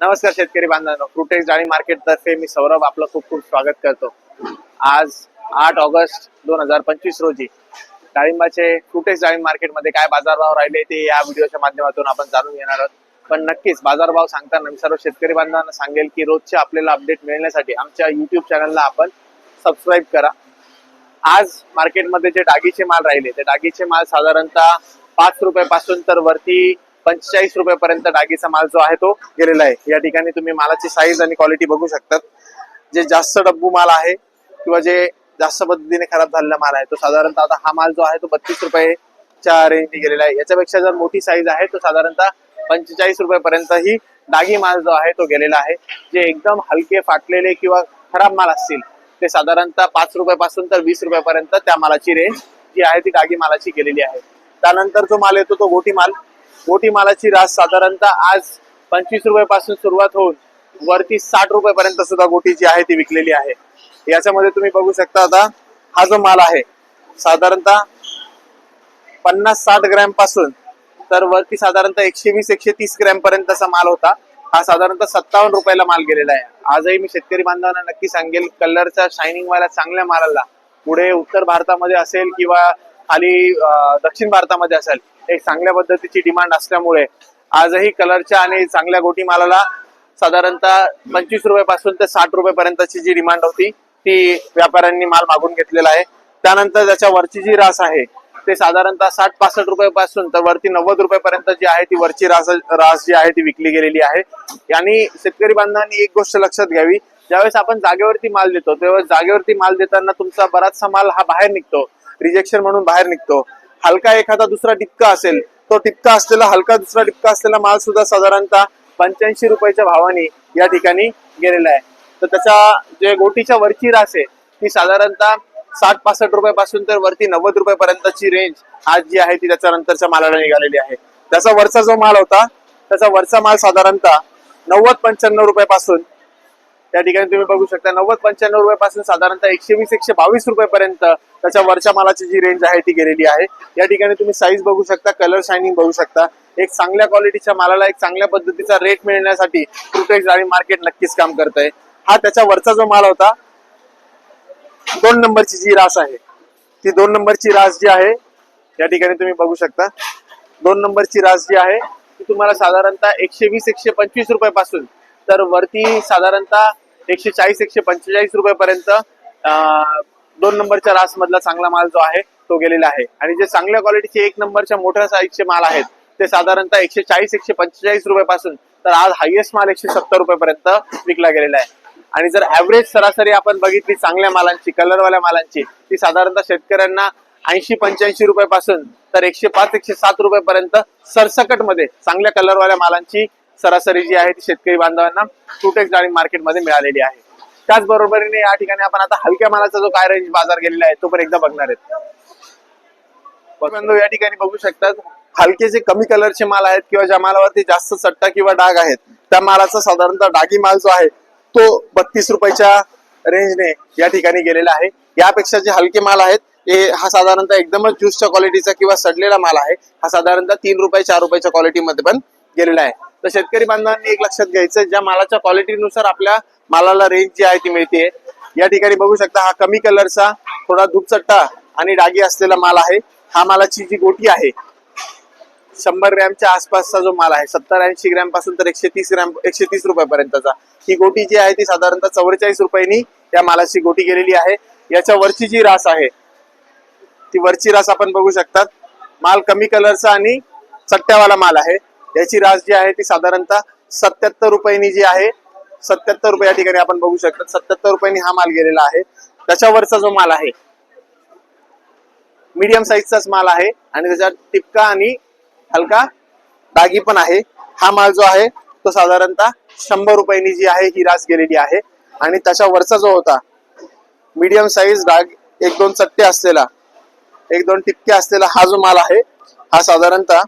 नमस्कार शेतकरी बांधवांनो. फ्रुटेक्स डाळी मार्केट तर्फे मी सौरभ आपलं खूप खूप स्वागत करतो. आज आठ ऑगस्ट दोन हजार पंचवीस रोजी डाळिंबाचे फ्रुटेक्स डाळिंब मार्केटमध्ये काय बाजारभाव राहिले ते या व्हिडिओच्या माध्यमातून आपण जाणून घेणार आहोत. पण नक्कीच बाजारभाव सांगताना मी सर्व शेतकरी बांधवांना सांगेल की रोजचे आपल्याला अपडेट मिळण्यासाठी आमच्या युट्यूब चॅनलला आपण सबस्क्राईब करा. आज मार्केटमध्ये जे डागीचे माल राहिले ते डागीचे माल साधारणतः पाच रुपयापासून तर वरती पंचेचाळीस रुपयापर्यंत डागीचा माल जो आहे तो गेलेला आहे. या ठिकाणी तुम्ही मालाची साईज आणि क्वालिटी बघू शकतात. जे जास्त डब्बू माल आहे किंवा जे जास्त पद्धतीने खराब झालेला माल आहे तो साधारणतः आता हा माल जो आहे तो बत्तीस रुपयेच्या रेंजने गेलेला आहे. याच्यापेक्षा जर मोठी साईज आहे तो साधारणतः पंचेचाळीस रुपयापर्यंत ही डागी माल जो आहे तो गेलेला आहे. जे एकदम हलके फाटलेले किंवा खराब माल असतील ते साधारणतः पाच रुपयापासून तर वीस रुपयापर्यंत त्या मालाची रेंज जी आहे ती डागी मालाची गेलेली आहे. त्यानंतर जो माल येतो तो गोटी माल. गोटी मालाची रास साधारणतः आज पंचवीस रुपयापासून सुरुवात होऊन वरती साठ रुपयापर्यंत सुद्धा गोटी जी आहे ती विकलेली आहे. याच्यामध्ये तुम्ही बघू शकता आता हा जो माल आहे साधारणतः पन्नास साठ ग्रॅमपासून तर वरती साधारणतः एकशे वीस एकशे तीस ग्रॅम पर्यंतचा माल होता. हा साधारणतः सत्तावन्न रुपयाला माल गेलेला आहे. आजही मी शेतकरी बांधवांना नक्की सांगेल कलरचा शायनिंग वाला चांगल्या मालाला. पुढे उत्तर भारतामध्ये असेल किंवा आणि दक्षिण भारतामध्ये असेल. एक चांगल्या पद्धतीची डिमांड असल्यामुळे आजही कलरच्या आणि चांगल्या गोटी मालाला साधारणतः पंचवीस रुपयापासून ते साठ रुपयापर्यंतची जी डिमांड होती ती व्यापाऱ्यांनी माल मागून घेतलेला आहे. त्यानंतर त्याच्या वरची जी रास आहे ते साधारणतः साठ पासष्ट रुपयापासून तर वरती नव्वद रुपयापर्यंत जी आहे ती वरची रास रास जी आहे ती विकली गेलेली आहे. आणि शेतकरी बांधवांनी एक गोष्ट लक्षात घ्यावी ज्यावेळेस आपण जागेवरती माल देतो तेव्हा जागेवरती माल देताना तुमचा बराचसा माल हा बाहेर निघतो. रिजेक्शन म्हणून बाहेर निघतो. हलका एखादा दुसरा टिपका असेल तो टिपका असलेला हलका दुसरा टिपका असलेला माल सुद्धा साधारणतः पंच्याऐंशी रुपयाच्या भावाने या ठिकाणी गेलेला आहे. तर त्याचा जे गोटीच्या वरची रास आहे ती साधारणतः साठ पासष्ट रुपयापासून तर वरती नव्वद रुपयापर्यंतची रेंज आज जी आहे ती त्याच्या नंतरच्या मालाला निघालेली आहे. त्याचा वरचा जो माल होता त्याचा वरचा माल साधारणतः नव्वद पंच्याण्णव रुपयापासून त्या ठिकाणी तुम्ही बघू शकता नव्वद पंच्याण्णव रुपयापासून साधारणतः एकशे वीस एकशे बावीस रुपयापर्यंत त्याच्या वरच्या मालाची जी रेंज आहे ती गेलेली आहे. या ठिकाणी तुम्ही साईज बघू शकता कलर शायनिंग बघू शकता. एक चांगल्या क्वालिटीच्या मालाला एक चांगल्या पद्धतीचा रेट मिळण्यासाठी फ्रुटेक्स डाळी मार्केट नक्कीच काम करत आहे हा त्याच्या वरचा जो माल होता दोन नंबरची जी रास आहे ती दोन नंबरची रास जी आहे या ठिकाणी तुम्ही बघू शकता. दोन नंबरची रास जी आहे ती तुम्हाला साधारणतः एकशे वीस एकशे पंचवीस रुपयापासून तर वरती साधारणतः एकशे चाळीस एकशे पंचेचाळीस रुपयापर्यंत दोन नंबरच्या रास मधला चांगला माल जो आहे तो गेलेला आहे. आणि जे चांगल्या क्वालिटीचे एक नंबरच्या मोठ्या साईजचे माल आहेत ते साधारणतः एकशे चाळीस एकशे पंचेचाळीस रुपयापासून तर आज हायएस्ट माल एकशे सत्तर रुपयापर्यंत विकला गेलेला आहे. आणि जर ऍव्हरेज सरासरी आपण बघितली चांगल्या मालांची कलरवाल्या मालांची ती साधारणतः शेतकऱ्यांना ऐंशी पंच्याऐंशी रुपयापासून तर एकशे पाच एकशे सात रुपयापर्यंत सरसकटमध्ये चांगल्या कलरवाल्या मालांची सरासरी जी आहे ती शेतकरी बांधवांना टूटेक्स डाळिंब मार्केटमध्ये मिळालेली आहे. त्याचबरोबरीने या ठिकाणी आपण आता हलक्या मालाचा जो काय रेंज बाजार गेलेला आहे तो पण एकदा बघणार आहेत. बंधू या ठिकाणी बघू शकतात हलके जे कमी कलरचे माल आहेत किंवा ज्या मालावरती जास्त चट्टा किंवा डाग आहेत त्या मालाचा साधारणतः डागी माल जो आहे तो बत्तीस रुपयाच्या रेंजने या ठिकाणी गेलेला आहे. यापेक्षा जे हलके माल आहेत ते हा साधारणतः एकदमच ज्यूसच्या क्वालिटीचा किंवा सडलेला माल आहे हा साधारणतः तीन रुपये चार रुपयाच्या क्वालिटीमध्ये पण गेलेला आहे. तर शेतकरी बांधवांनी एक लक्षात घ्यायचं ज्या मालाच्या क्वालिटीनुसार आपल्या मालाला रेंज जी आहे ती मिळते या ठिकाणी बघू शकता हा कमी कलरचा थोडा धूपचट्टा आणि डागी असलेला माल आहे. हा मालाची जी गोटी आहे शंभर ग्रॅमच्या आसपासचा जो माल आहे सत्तर ऐंशी ग्रॅमपासून तर एकशे तीस ग्रॅम एकशे तीस रुपयापर्यंतचा. ही गोटी जी आहे ती साधारणतः चौवेचाळीस रुपयांनी या मालाची गोटी गेलेली आहे. याच्या वरची जी रास आहे ती वरची रास आपण बघू शकतात. माल कमी कलरचा आणि चट्ट्यावाला माल आहे. याची रास जी आहे ती साधारणतः सत्याहत्तर रुपयांनी जी आहे सत्याहत्तर रुपये या ठिकाणी आपण बघू शकतो. सत्याहत्तर रुपयांनी हा माल गेलेला आहे. त्याच्यावरचा जो माल आहे मीडियम साईजचाच माल आहे आणि त्याच्यात टिपका आणि हलका दागी पण आहे. हा माल जो आहे तो साधारणतः शंभर रुपयांनी जी आहे ही रास गेलेली आहे. आणि त्याच्यावरचा जो होता मीडियम साईज डाग एक दोन चट्टे असलेला एक दोन टिपके असलेला हा जो माल आहे हा साधारणतः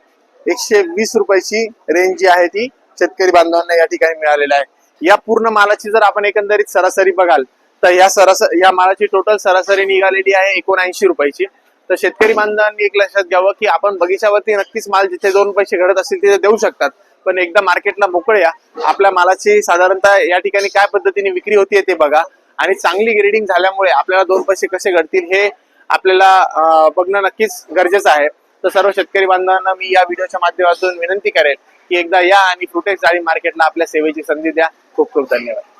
एकशे वीस रुपयाची रेंज जी आहे ती शेतकरी बांधवांना या ठिकाणी मिळालेला आहे. या पूर्ण मालाची जर आपण एकंदरीत सरासरी बघाल तर या सरासरी या मालाची टोटल सरासरी निघालेली आहे एकोणऐंशी रुपयाची. तर शेतकरी बांधवांनी एक लक्षात घ्यावं की आपण बगीच्यावरती नक्कीच माल जिथे दोन पैसे घडत असतील तिथे देऊ शकतात. पण एकदा मार्केटला मोकळे या आपल्या मालाची साधारणतः या ठिकाणी काय पद्धतीने विक्री होतीये ते बघा. आणि चांगली ग्रेडिंग झाल्यामुळे आपल्याला दोन पैसे कसे घडतील हे आपल्याला बघणं नक्कीच गरजेचं आहे. तर सर्व शेतकरी बांधवांना मी या व्हिडिओच्या माध्यमातून विनंती करेन की एकदा या आणि फ्रुटेक्स डाळी मार्केटला आपल्या सेवेची संधी द्या. खूप खूप धन्यवाद.